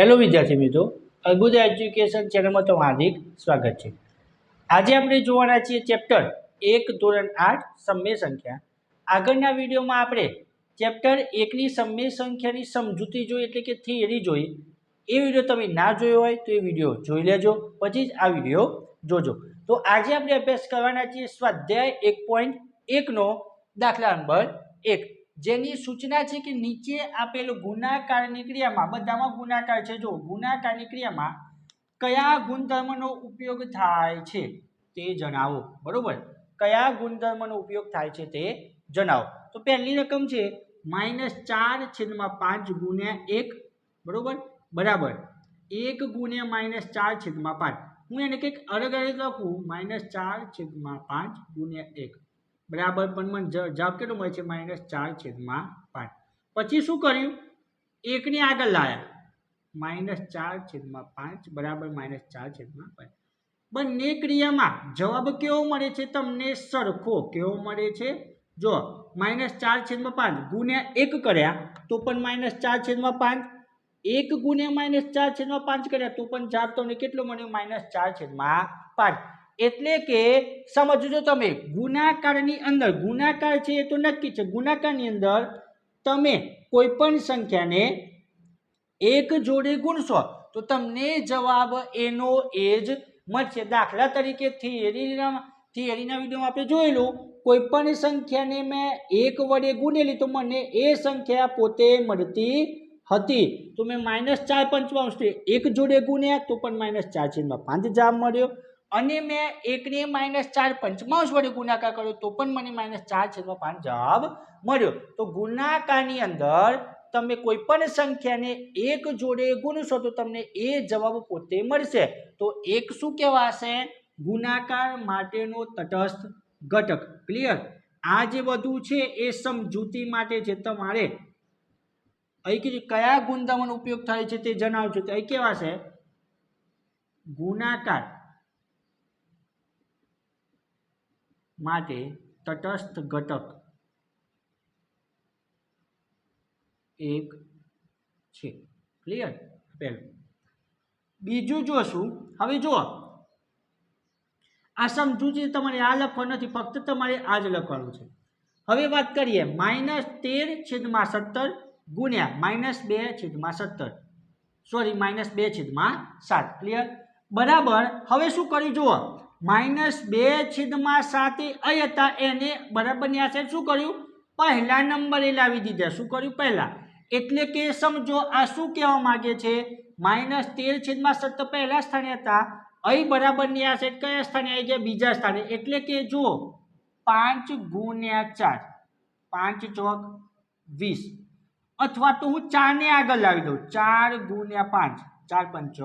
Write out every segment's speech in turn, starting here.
Hello વિદ્યાર્થી મિત્રો. અદ્ભુત એજ્યુકેશન ચેનલમાં તમારું હાર્દિક સ્વાગત છે. આજે આપણે જોવાના છીએ ચેપ્ટર એક, ધોરણ આઠ, સમય સંખ્યા. આગળના વિડીયોમાં આપણે ચેપ્ટર એકની સમય સંખ્યાની સમજૂતી જોઈ, એટલે કે થિયરી જોઈ. એ વીડિયો તમે ના જોયો હોય તો એ વીડિયો જોઈ લેજો, પછી જ આ વીડિયો જોજો. તો આજે આપણે અભ્યાસ કરવાના છીએ સ્વાધ્યાય એક પોઈન્ટ એકનો દાખલા નંબર એક. જેની સૂચના છે કે નીચે આપેલ ગુણાકારની ક્રિયામાં બધામાં ગુણાકાર છે. જો ગુણાકારની ક્રિયામાં કયા ગુણધર્મનો ઉપયોગ થાય છે તે જણાવો. બરોબર? કયા ગુણધર્મનો ઉપયોગ થાય છે તે જણાવો. તો પહેલી રકમ છે, માઇનસ ચાર છેદમાં પાંચ ગુણ્યા એક. બરોબર? બરાબર. એક ગુણ્યા માઇનસ ચાર છેદમાં પાંચ. હું એને કંઈક અલગ અલગ લખું. માઇનસ ચાર છેદમાં પાંચ ગુણ્યા એક. બરાબર પણ મને જવાબ કેટલો મળે છે? માઇનસ ચાર છેદમાં પાંચ. પછી શું કર્યું? એકની આગળ લાયા. માઇનસ ચાર છેદમાં પાંચ બરાબર માઇનસ ચાર છેદમાં પાંચ. બંને ક્રિયામાં જવાબ કેવો મળે છે? તમને સરખો કેવો મળે છે? જો માઇનસ ચાર છેદમાં પાંચ ગુણ્યા એક કર્યા, તો પણ માઇનસ ચાર છેદમાં પાંચ. એક ગુણ્યા માઇનસ ચાર છેદમાં પાંચ કર્યા, તો પણ ચાર તમને કેટલો મળ્યો? માઇનસ ચાર છેદમાં પાંચ. એટલે કે સમજજો તમે, ગુણાકારની અંદર, ગુણાકાર છે એ તો નક્કી છે, ગુણાકારની અંદર તમે કોઈ પણ સંખ્યાને એક જોડે ગુણશો, તો તમને જવાબ એનો એ જ મળશે. દાખલા તરીકે થિયરીના થિયરીના વિડીયોમાં આપણે જોયેલું કોઈ પણ સંખ્યાને મેં એક વડે ગુણેલી, તો મને એ સંખ્યા પોતે મળતી હતી. તો મેં માઇનસ ચાર પંચમાંશથી એક જોડે ગુણ્યા, તો પણ માઇનસ ચાર છેદમાં પાંચ જવાબ મળ્યો. અને મેં એકને માઇનસ ચાર પંચમાંશ વડે ગુણાકાર કર્યો, તો પણ મને માઇનસ ચાર છેદમાં પાંચ જવાબ મળ્યો. તો ગુણાકારની અંદર તમે કોઈ પણ સંખ્યાને એક જોડે ગુણશો તો તમને એ જવાબ પોતે મળશે. તો એક શું કહેવાશે? ગુણાકાર માટેનો તટસ્થ ઘટક. ક્લિયર આ જે બધું છે એ સમજૂતી માટે છે તમારે અહીં કીધું કયા ગુણધર્મનો ઉપયોગ થાય છે તે જણાવજો. તો અહીં કેવા છે ગુણાકાર. માટે તટસ્થ ઘટક એક છે. ક્લિયર પહેલું બીજું જોશું. હવે જુઓ. આ સમજૂતી તમારે આ લખવાનું નથી, ફક્ત તમારે આ જ લખવાનું છે. હવે વાત કરીએ. માઇનસ તેર છેદમાં સત્તર ગુણ્યા માઇનસ બે છેદમાં સત્તર. સોરી માઇનસ બે છેદમાં સાત. ક્લિયર બરાબર. હવે શું કરી જુઓ. માઇનસ બે છેદમાં સાતે અહીં હતા. એને બરાબરની આશે શું કર્યું? પહેલા નંબરે લાવી દીધા. શું કર્યું? પહેલાં. એટલે કે સમજો, આ શું કહેવા માગે છે? માઇનસ તેર છેદમાં સત્તર પહેલા સ્થાને હતા. અહીં બરાબરની આ સાઈડ કયા સ્થાને આવી ગયા? બીજા સ્થાને. એટલે કે જુઓ, પાંચ ગુણ્યા ચાર. પાંચ ચોક વીસ. અથવા તો હું ચારને આગળ લાવી દઉં. ચાર ગુણ્યા પાંચ. ચાર પંચ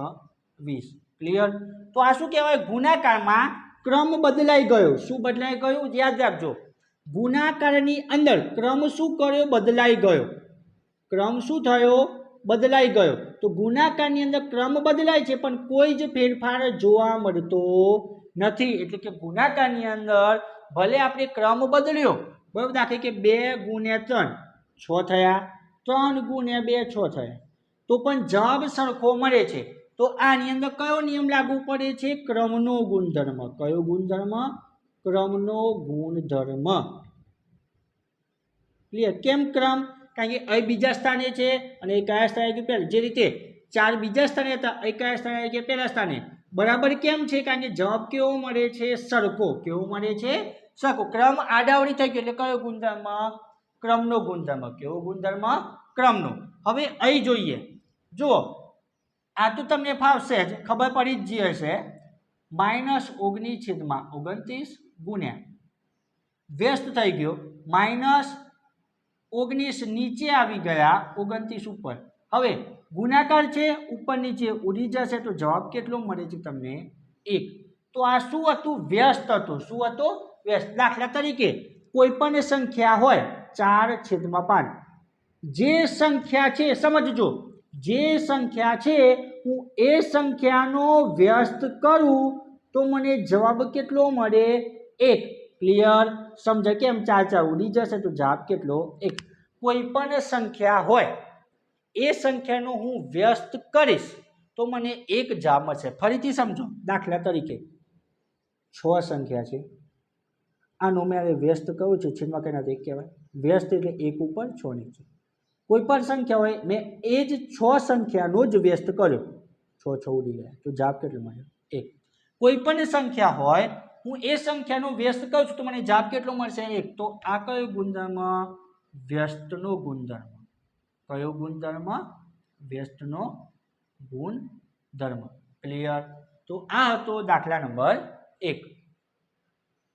વીસ. ક્લિયર તો આ શું કહેવાય? ગુણાકારમાં ક્રમ બદલાઈ ગયો. શું બદલાઈ ગયું? યાદ રાખજો. ગુણાકારની અંદર ક્રમ શું કર્યો? બદલાઈ ગયો. ક્રમ શું થયો? બદલાઈ ગયો. તો ગુણાકારની અંદર ક્રમ બદલાય છે, પણ કોઈ જ ફેરફાર જોવા મળતો નથી. એટલે કે ગુણાકારની અંદર ભલે આપણે ક્રમ બદલ્યો, બરાબર? દાખલે કે બે ગુણ્યા ત્રણ, છ થયા. ત્રણ ગુણ્યા બે, છ થયા. તો પણ જવાબ સરખો મળે છે. તો આની અંદર કયો નિયમ લાગુ પડે છે? ક્રમનો ગુણધર્મ. કયો ગુણધર્મ? ક્રમનો ગુણધર્મ. ક્લિયર કેમ ક્રમ? કારણ કે અહીં બીજા સ્થાને છે અને એ કયા સ્થાને ગયું પહેલાં? જે રીતે ચાર બીજા સ્થાને હતા, એ કયા સ્થાને ગયા પહેલા સ્થાને? બરાબર કેમ છે? કારણ કે જવાબ કેવો મળે છે? સરખો. કેવો મળે છે? સરખો. ક્રમ આડાવડી થઈ ગયો એટલે કયો ગુણધર્મ? ક્રમનો ગુણધર્મ. કેવો ગુણધર્મ? ક્રમનો. હવે અહીં જોઈએ. જુઓ. આ તો તમને ફાવશે જ. ખબર પડી જ જે હશે. માઇનસ ઓગણીસ છેદમાં ઓગણત્રીસ ગુણ્યા. વ્યસ્ત થઈ ગયો. માઇનસ ઓગણીસ નીચે આવી ગયા ઓગણત્રીસ ઉપર. હવે ગુણાકાર છે, ઉપર નીચે ઉડી જશે તો જવાબ કેટલો મળે છે તમને? એક. તો આ શું હતું? વ્યસ્ત હતું. શું હતું? વ્યસ્ત. દાખલા તરીકે કોઈ પણ સંખ્યા હોય, ચાર છેદમાં પાંચ. જે સંખ્યા છે, સમજજો. જે સંખ્યા છે, હું એ સંખ્યાનો વ્યસ્ત કરું તો મને જવાબ કેટલો મળે? એક. ક્લિયર સમજાય કેમ? ચાર ચાર ઉડી જશે તો જવાબ કેટલો? એક. કોઈ પણ સંખ્યા હોય, એ સંખ્યાનો હું વ્યસ્ત કરીશ તો મને એક જવાબ મળશે. ફરીથી સમજો, દાખલા તરીકે. છ સંખ્યા છે. આનો મેં વ્યસ્ત કહું છું, છેદમાં નથી કહેવાય. વ્યસ્ત એટલે એક ઉપર, છ નીચે. કોઈ પણ સંખ્યા હોય, મેં એ જ છ સંખ્યાનો જ વ્યસ્ત કર્યો. છ છ ઉડી ગયા. તો જાપ કેટલો મળ્યો? એક. કોઈ પણ સંખ્યા હોય, હું એ સંખ્યાનો વ્યસ્ત કરું છું, તો મને જાપ કેટલો મળશે? એક. તો આ કયો ગુણધર્મ? વ્યસ્તનો ગુણધર્મ. કયો ગુણધર્મ? વ્યસ્તનો ગુણધર્મ. ક્લિયર તો આ હતો દાખલા નંબર એક.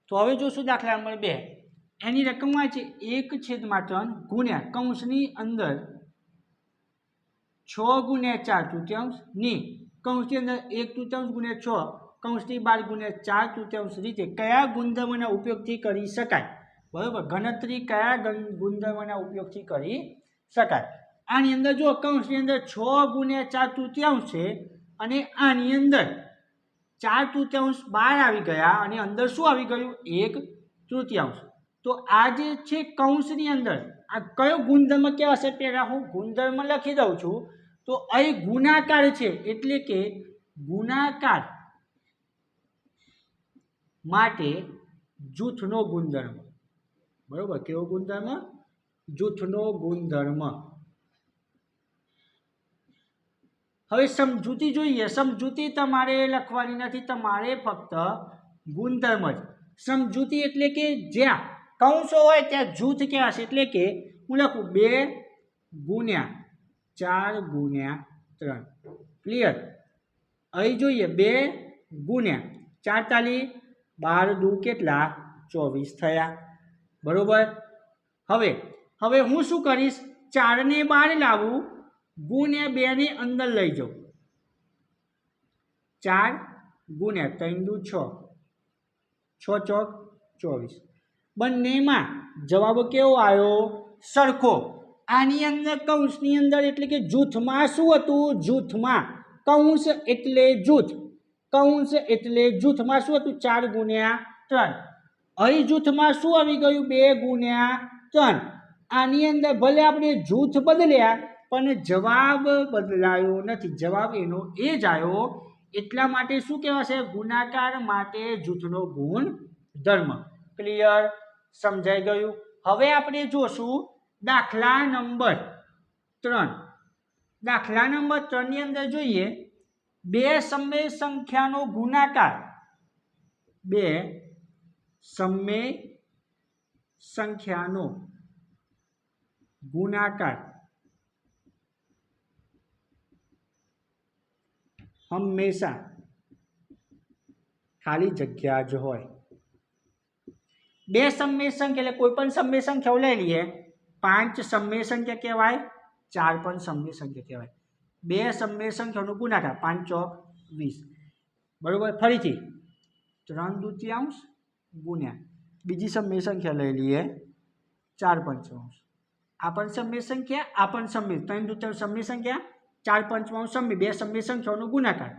તો હવે જોશું દાખલા નંબર બે. એની રકમ હોય છે એક છેદમાં ત્રણ ગુણ્યા કૌંસની અંદર છ ગુણ્યા ચાર તૃતીયાંશની. કૌંસની અંદર એક તૃતીયાંશ ગુણ્યા છ, કૌંસની બાર ગુણ્યા ચાર તૃતીયાંશ રીતે કયા ગુણધર્મના ઉપયોગથી કરી શકાય? બરાબર, ગણતરી કયા ગણ- ગુણધર્મના ઉપયોગથી કરી શકાય? આની અંદર જો કૌંસની અંદર છ ગુણ્યા ચાર તૃતીયાંશ છે અને આની અંદર ચાર તૃતીયાંશ બહાર આવી ગયા અને અંદર શું આવી ગયું? એક તૃતીયાંશ. તો આ જે છે કૌંસની અંદર, આ કયો ગુણધર્મ કહેવાશે પહેલાં હું ગુણધર્મ લખી દઉં છું. તો અહીં ગુણાકાર છે એટલે કે ગુણાકાર માટે જૂથનો ગુણધર્મ. બરાબર? કેવો ગુણધર્મ? જૂથનો ગુણધર્મ. હવે સમજૂતી જોઈએ. સમજૂતી તમારે લખવાની નથી. તમારે ફક્ત ગુણધર્મ જ. સમજૂતી એટલે કે જ્યાં કૌંસો હોય ત્યાં જૂથ કહેવાશે એટલે કે હું લખું બે ગુણ્યા ચાર ગુણ્યા ત્રણ. ક્લિયર અહીં જોઈએ બે ગુણ્યા ચાર તાલી બાર દુ કેટલા? ચોવીસ થયા. બરાબર? હવે હવે હું શું કરીશ? ચારને બહાર લાવું, ગુણ્યા બેને અંદર લઈ જાઉં. ચાર ગુણ્યા ત્રણ દુ છ. છ ચોક ચોવીસ. બંનેમાં જવાબ કેવો આવ્યો? સરખો. આની અંદર કૌંસની અંદર એટલે કે જૂથમાં શું હતું? જૂથમાં કૌંસ એટલે જૂથ. કૌંસ એટલે જૂથમાં શું હતું? ચાર ગુણ્યા ત્રણ. અહીં જૂથમાં શું આવી ગયું? બે ગુણ્યા ત્રણ. આની અંદર ભલે આપણે જૂથ બદલ્યા, પણ જવાબ બદલાયો નથી. જવાબ એનો એ જ આવ્યો, એટલા માટે શું કહેવાશે? ગુણાકાર માટે જૂથનો ગુણ ધર્મ ક્લિયર સમજાઈ ગયું. હવે આપણે જોશું દાખલા નંબર ત્રણ. દાખલા નંબર ત્રણની અંદર જોઈએ, બે સમય સંખ્યાનો ગુણાકાર. બે સમય સંખ્યાનો ગુણાકાર. હંમેશા ખાલી જગ્યા જ હોય. બે સમય સંખ્યા એટલે કોઈ પણ સમય સંખ્યાઓ લઈ લઈએ પાંચ સમય સંખ્યા કહેવાય ચાર પણ સમય સંખ્યા કહેવાય બે સમય સંખ્યાનો ગુણાકાર પાંચ ચોક વીસ બરોબર ફરીથી ત્રણ દૂતિયાંશ ગુણ્યા બીજી સમય સંખ્યા લઈ લઈએ ચાર પંચમાંશ આ પણ સમય સંખ્યા આ પણ સમય ત્રણ દૂતિયાંશ સમય સંખ્યા ચાર પંચમાંશ સમય બે સમય સંખ્યાઓનો ગુણાકાર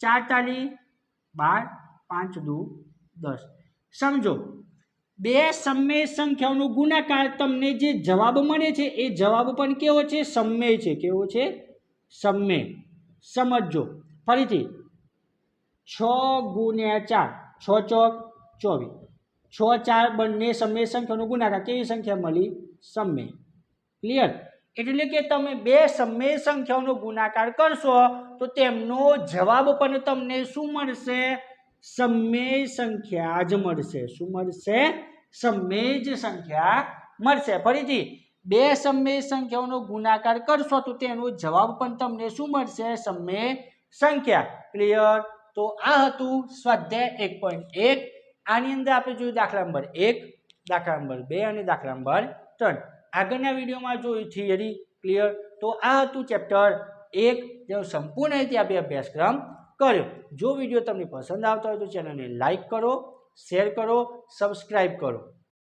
ચાર તાલી બાર પાંચ દુ દસ સમજો બે સમય સંખ્યાઓનો ગુણાકાર તમને જે જવાબ મળે છે, એ જવાબ પણ કેવો છે? સમય છે. કેવો છે? સમય. સમજો ફરીથી. છ ગુણ્યા ચાર. છ ચોક ચોવીસ. છ, ચાર બંને સમય સંખ્યાનો ગુણાકાર. કેવી સંખ્યા મળી? સમય. ક્લિયર? એટલે કે તમે બે સમય સંખ્યાઓનો ગુણાકાર કરશો, તો તેમનો જવાબ પણ તમને શું મળશે? સમય સંખ્યા જ મળશે. શું મળશે? સમય જ સંખ્યા મળશે. ફરીથી, બે સમય સંખ્યાઓનો ગુણાકાર કરશો તો તેનો જવાબ પણ તમને શું મળશે? સમય સંખ્યા. ક્લિયર તો આ હતું સ્વાધ્યાય એક પોઈન્ટ એક. આની અંદર આપણે જોયું દાખલા નંબર એક, દાખલા નંબર બે અને દાખલા નંબર ત્રણ. આગળના વિડીયોમાં જોયું થિયરી ક્લિયર તો આ હતું ચેપ્ટર એક, જેનો સંપૂર્ણ રીતે આપણે અભ્યાસક્રમ કર્યો. જો વીડિયો તમને પસંદ આવતો હોય તો ચેનલને લાઈક કરો, શેર કરો સબસ્ક્રાઈબ કરો.